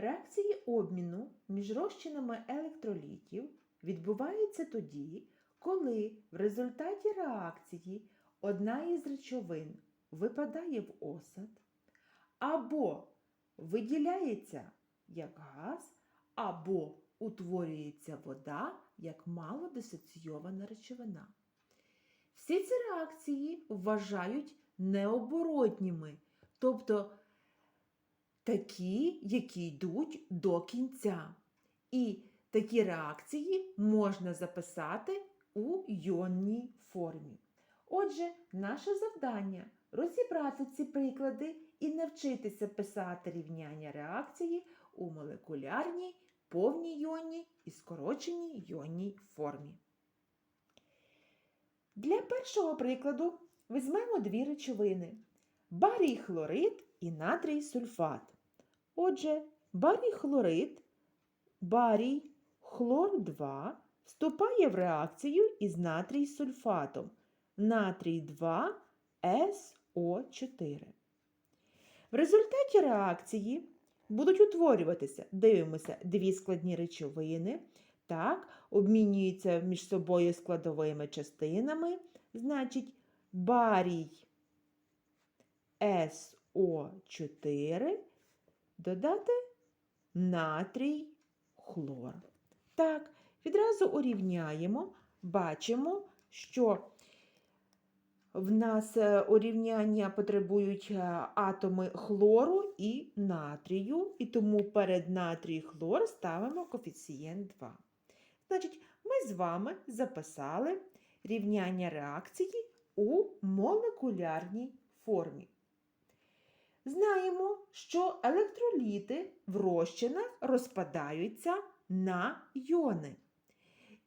Реакції обміну між розчинами електролітів відбуваються тоді, коли в результаті реакції одна із речовин випадає в осад, або виділяється як газ, або утворюється вода як малодисоційована речовина. Всі ці реакції вважають необоротніми, тобто такі, які йдуть до кінця. І такі реакції можна записати у йонній формі. Отже, наше завдання розібрати ці приклади і навчитися писати рівняння реакції у молекулярній, повній йонній і скороченій йонній формі. Для першого прикладу візьмемо дві речовини барій хлорид і натрій сульфат. Отже, барій хлорид, барій хлор 2 вступає в реакцію із натрій сульфатом. Натрій 2 СО4. В результаті реакції будуть утворюватися, дивимося, дві складні речовини, так, обмінюються між собою складовими частинами, значить, барій СО4 додати натрій хлор. Так, відразу урівняємо, бачимо, що в нас е, урівняння потребують е, атоми хлору і натрію, і тому перед натрій хлор ставимо коефіцієнт 2. Значить, ми з вами записали рівняння реакції у молекулярній формі. Знаємо, що електроліти в розчинах розпадаються на йони.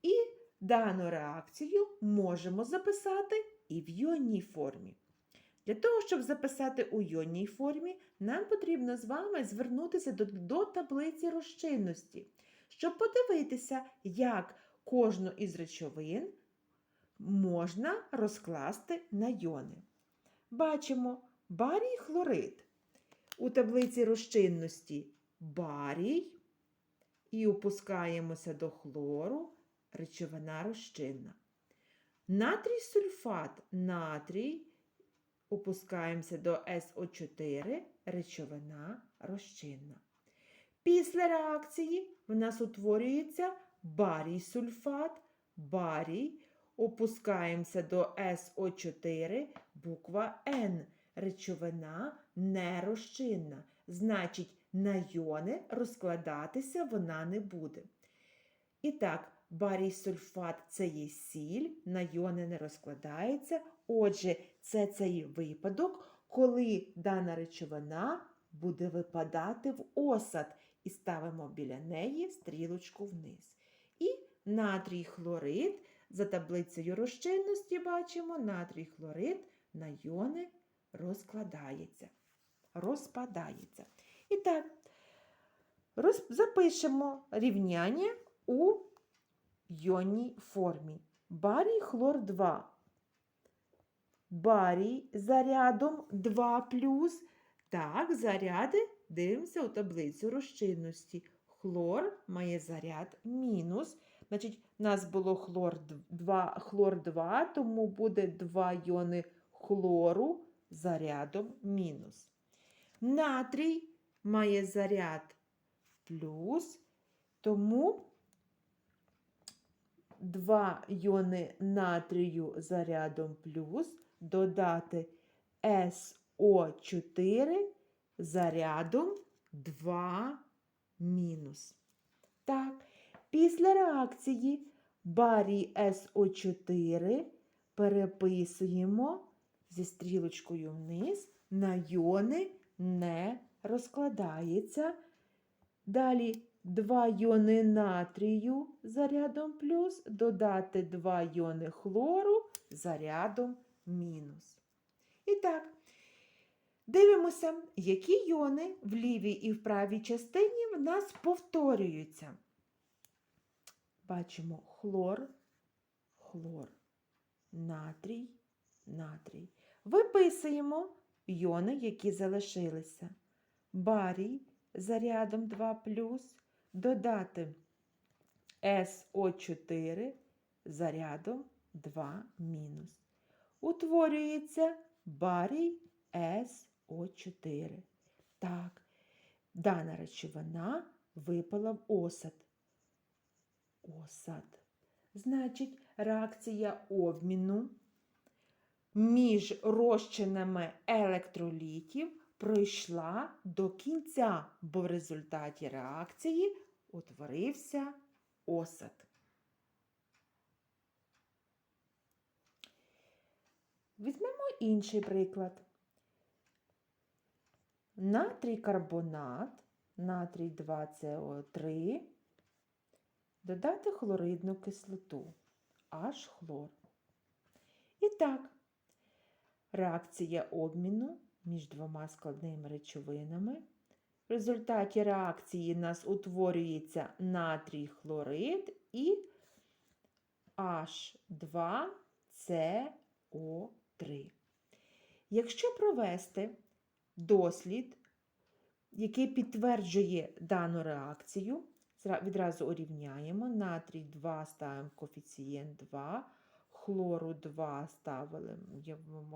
І дану реакцію можемо записати і в йонній формі. Для того, щоб записати у йонній формі, нам потрібно з вами звернутися до, до таблиці розчинності, щоб подивитися, як кожну із речовин можна розкласти на йони. Бачимо барій хлорид. У таблиці розчинності барій і опускаємося до хлору, речовина розчинна. Натрій сульфат натрій, опускаємося до СО4, речовина розчинна. Після реакції в нас утворюється барій сульфат, барій, опускаємося до СО4, буква Н, речовина нерозчинна. Значить, на йони розкладатися вона не буде. І так, барій сульфат це є сіль, на йони не розкладається. Отже, це цей випадок, коли дана речовина буде випадати в осад, і ставимо біля неї стрілочку вниз. І натрій хлорид, за таблицею розчинності бачимо, натрій хлорид на йони розкладається, розпадається. І так, роз... запишемо рівняння у йонній формі. Барій хлор 2. Барій зарядом 2 плюс. Так, заряди дивимося у таблицю розчинності. Хлор має заряд мінус. Значить, у нас було хлор 2, хлор 2, тому буде 2 йони хлору зарядом мінус. Натрій має заряд плюс, тому 2 йони натрію зарядом плюс додати СО4 зарядом 2 мінус. Так, після реакції барій СО4 переписуємо зі стрілочкою вниз, на йони не розкладається. Далі 2 йони натрію зарядом плюс, додати 2 йони хлору зарядом мінус. І так, дивимося, які йони в лівій і в правій частині в нас повторюються. Бачимо хлор, хлор, натрій, натрій. Виписуємо йони, які залишилися. Барій зарядом 2 додати СО4 зарядом 2 мінус. Утворюється барій СО4. Так, дана речовина випала в осад. Осад. Значить, реакція обміну між розчинами електролітів пройшла до кінця, бо в результаті реакції утворився осад. Візьмемо інший приклад. Натрій карбонат, натрій 2СО3, додати хлоридну кислоту, H хлор. І так, реакція обміну між двома складними речовинами. В результаті реакції нас утворюється натрій хлорид і H2CO3. Якщо провести дослід, який підтверджує дану реакцію, відразу урівняємо. Натрій 2 ставимо коефіцієнт 2, хлору 2 ставили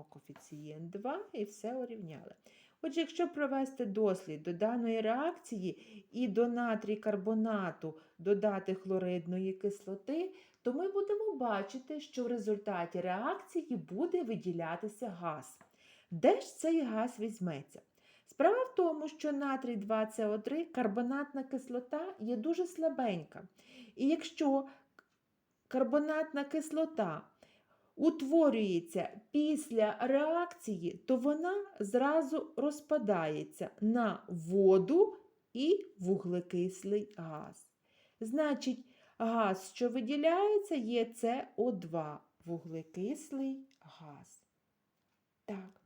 коефіцієнт 2 і все урівняли. Отже, якщо провести дослід до даної реакції і до натрій карбонату додати хлоридної кислоти, то ми будемо бачити, що в результаті реакції буде виділятися газ. Де ж цей газ візьметься? Справа в тому, що натрій 2СО3 карбонатна кислота є дуже слабенька. І якщо карбонатна кислота утворюється після реакції, то вона зразу розпадається на воду і вуглекислий газ. Значить, газ, що виділяється, є СО2 вуглекислий газ. Так.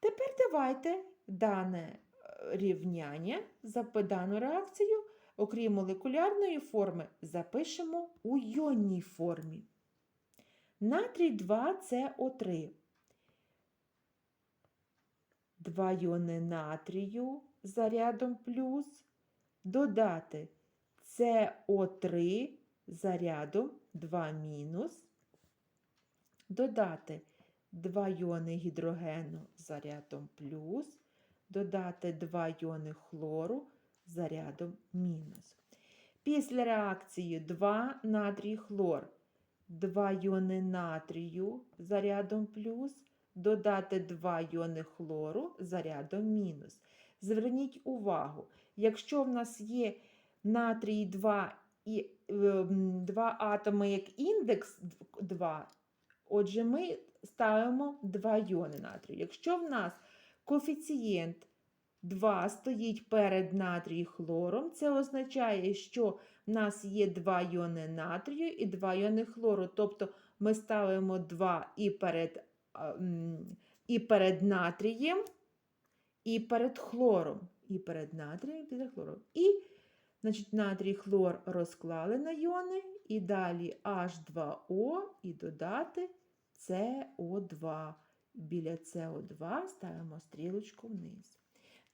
Тепер давайте дане е, рівняння за дану реакцію, окрім молекулярної форми, запишемо у йонній формі. Натрій 2СО3. Два йони натрію зарядом плюс. Додати СО3 зарядом 2 мінус. Додати 2 йони гідрогену зарядом плюс, додати 2 йони хлору зарядом мінус. Після реакції 2 натрій хлор, 2 йони натрію зарядом плюс, додати 2 йони хлору зарядом мінус. Зверніть увагу, якщо в нас є натрій 2 і 2 ем, атоми як індекс 2, отже, ми ставимо 2 йони натрію. Якщо в нас коефіцієнт 2 стоїть перед натрій хлором, це означає, що в нас є 2 йони натрію і 2 йони хлору. Тобто ми ставимо 2 і перед, і перед натрієм, і перед хлором. І перед натрієм, і перед хлором. І значить, натрій хлор розклали на йони, і далі H2O і додати СО2. Біля СО2 ставимо стрілочку вниз.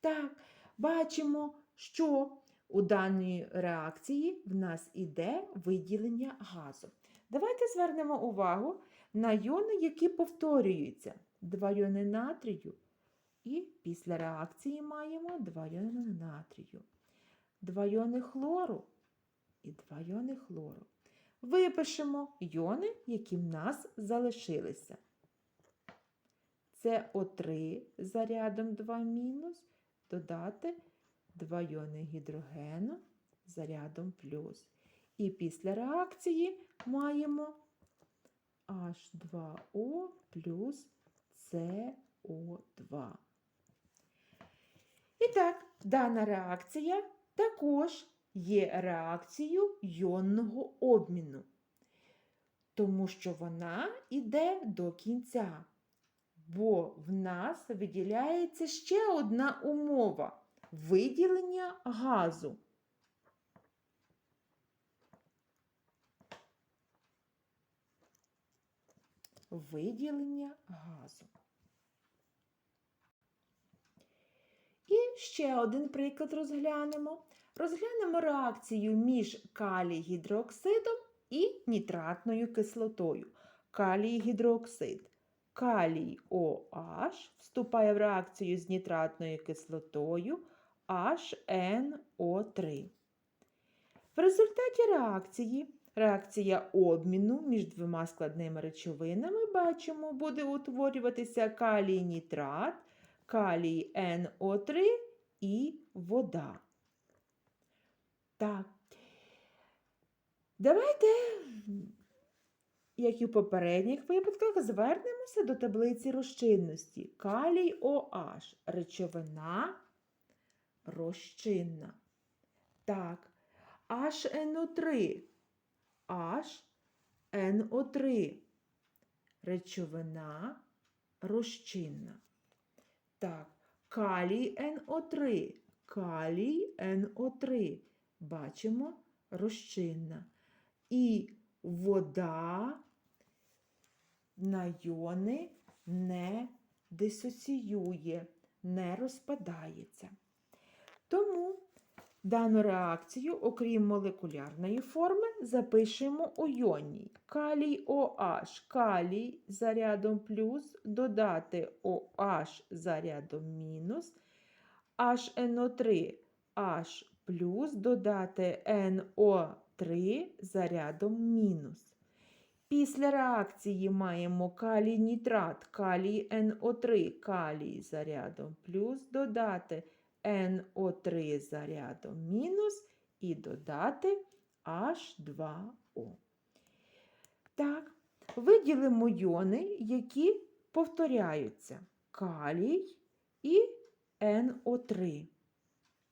Так, бачимо, що у даній реакції в нас іде виділення газу. Давайте звернемо увагу на йони, які повторюються. Два йони натрію. І після реакції маємо два йони натрію. Два йони хлору і два йони хлору. Випишемо йони, які в нас залишилися. Це О3 зарядом 2 мінус, додати 2 йони гідрогену зарядом плюс. І після реакції маємо H2O плюс СО2. І так, дана реакція також є реакцією йонного обміну, тому що вона йде до кінця. Бо в нас виділяється ще одна умова виділення газу. Виділення газу. І ще один приклад розглянемо. Розглянемо реакцію між калій гідроксидом і нітратною кислотою. Калій гідроксид. Калій OH вступає в реакцію з нітратною кислотою HNO3. В результаті реакції, реакція обміну між двома складними речовинами, бачимо, буде утворюватися калій нітрат, калій NO3 і вода. Так. Давайте, як і в попередніх випадках, звернемося до таблиці розчинності. Калій OH – речовина розчинна. Так, HNO3. HNO3. Речовина розчинна. Так, калій НО3. Калій НО3. Бачимо розчинна. І вода на йони не дисоціює, не розпадається. Тому дану реакцію, окрім молекулярної форми, запишемо у йонній. Калій OH, калій зарядом плюс, додати OH зарядом мінус, HNO3, H плюс, додати NO3 зарядом мінус. Після реакції маємо калій нітрат, калій NO3, калій зарядом плюс, додати NO3 зарядом мінус і додати H2O. Так, виділимо йони, які повторяються. Калій і NO3.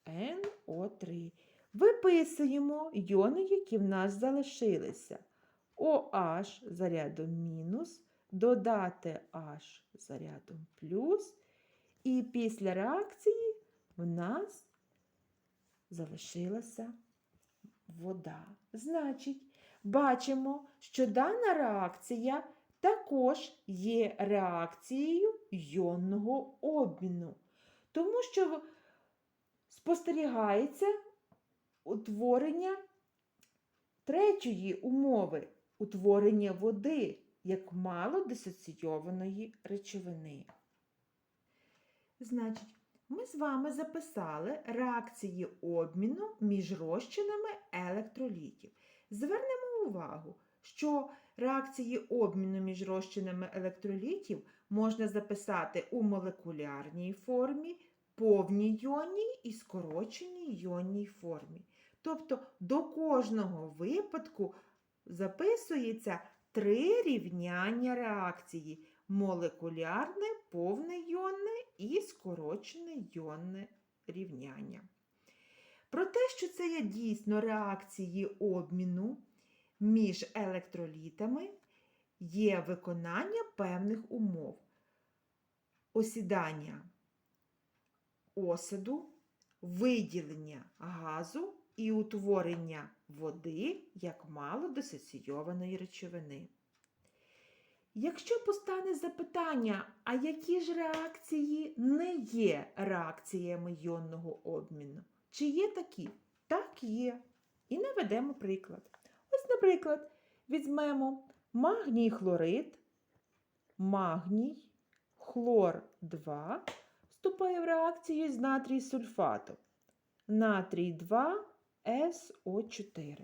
NO3. Виписуємо йони, які в нас залишилися. OH зарядом мінус, додати H зарядом плюс. І після реакції в нас залишилася вода. Значить, бачимо, що дана реакція також є реакцією йонного обміну, тому що спостерігається утворення третьої умови утворення води як малодисоційованої речовини. Значить, ми з вами записали реакції обміну між розчинами електролітів. Звернемо увагу, що реакції обміну між розчинами електролітів можна записати у молекулярній формі, повній йонній і скороченій йонній формі. Тобто до кожного випадку записується три рівняння реакції молекулярне, повне йонне і скорочене йонне рівняння. Про те, що це є дійсно реакції обміну між електролітами, є виконання певних умов. Осідання осаду, виділення газу і утворення води як малодисоційованої речовини. Якщо постане запитання, а які ж реакції не є реакціями йонного обміну? Чи є такі? Так є. І наведемо приклад. Ось, наприклад, візьмемо магній хлорид, магній, хлор 2 вступає в реакцію з натрій сульфатом. Натрій 2 СО4.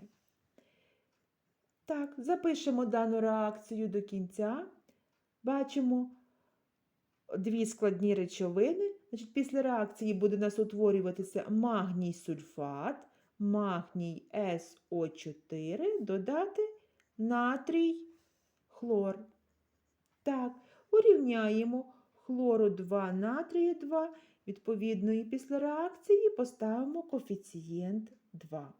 Так, запишемо дану реакцію до кінця. Бачимо дві складні речовини. Значить, Після реакції буде нас утворюватися магній сульфат, магній СО4, додати натрій хлор. Так, урівняємо хлору 2 натрію 2. Відповідно, і після реакції поставимо коефіцієнт 2.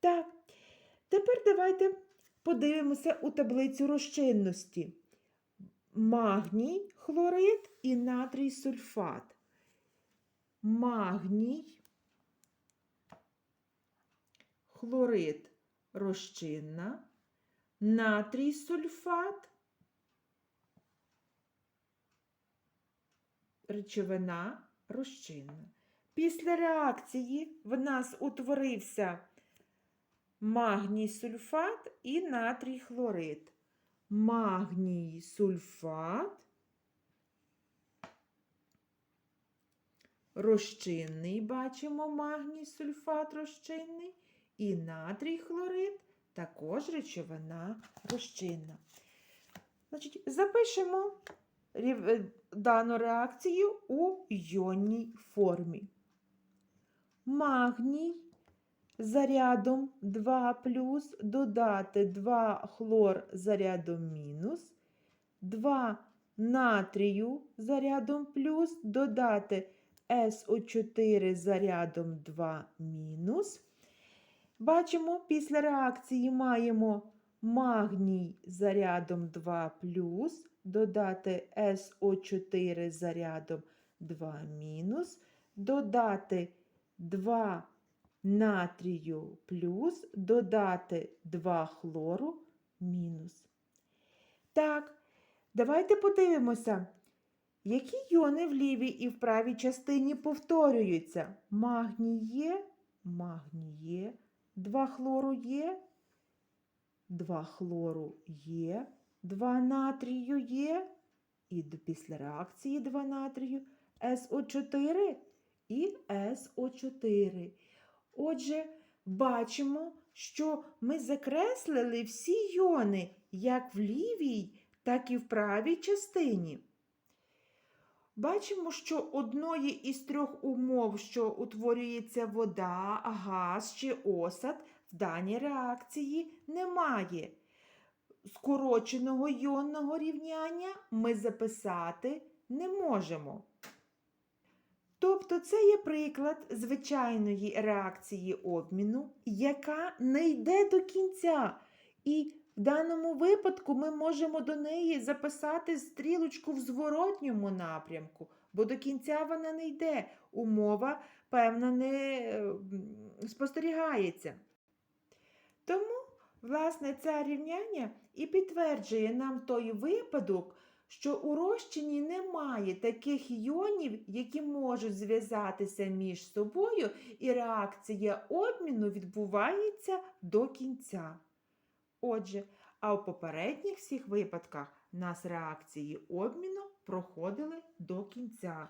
Так, тепер давайте подивимося у таблицю розчинності. Магній хлорид і натрій сульфат. Магній, хлорид розчинна, натрій сульфат, речовина розчинна. Після реакції в нас утворився магній сульфат і натрій хлорид. Магній сульфат розчинний, бачимо магній сульфат розчинний, і натрій хлорид також речовина розчинна. Значить, запишемо дану реакцію у йонній формі. Магній зарядом 2 плюс додати 2 хлор зарядом мінус, 2 натрію зарядом плюс додати СО4 зарядом 2 мінус. Бачимо, після реакції маємо магній зарядом 2 плюс, додати СО4 зарядом 2 мінус, додати 2 натрію плюс, додати 2 хлору мінус. Так, давайте подивимося, які йони в лівій і в правій частині повторюються. Магній є, магній є, 2 хлору є, 2 хлору є, 2 натрію є, і після реакції 2 натрію СО4 і СО4. Отже, бачимо, що ми закреслили всі йони як в лівій, так і в правій частині. Бачимо, що одної із трьох умов, що утворюється вода, газ чи осад, в даній реакції немає. Скороченого йонного рівняння ми записати не можемо. Тобто це є приклад звичайної реакції обміну, яка не йде до кінця. І в даному випадку ми можемо до неї записати стрілочку в зворотньому напрямку, бо до кінця вона не йде. Умова, певна, не спостерігається. Тому, власне, це рівняння і підтверджує нам той випадок, що у розчині немає таких іонів, які можуть зв'язатися між собою, і реакція обміну відбувається до кінця. Отже, а у попередніх всіх випадках в нас реакції обміну проходили до кінця.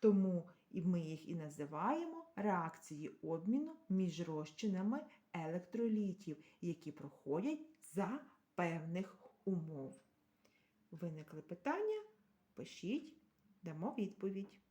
Тому і ми їх і називаємо реакції обміну між розчинами електролітів, які проходять за певних умов. Виникли питання? Пишіть, дамо відповідь.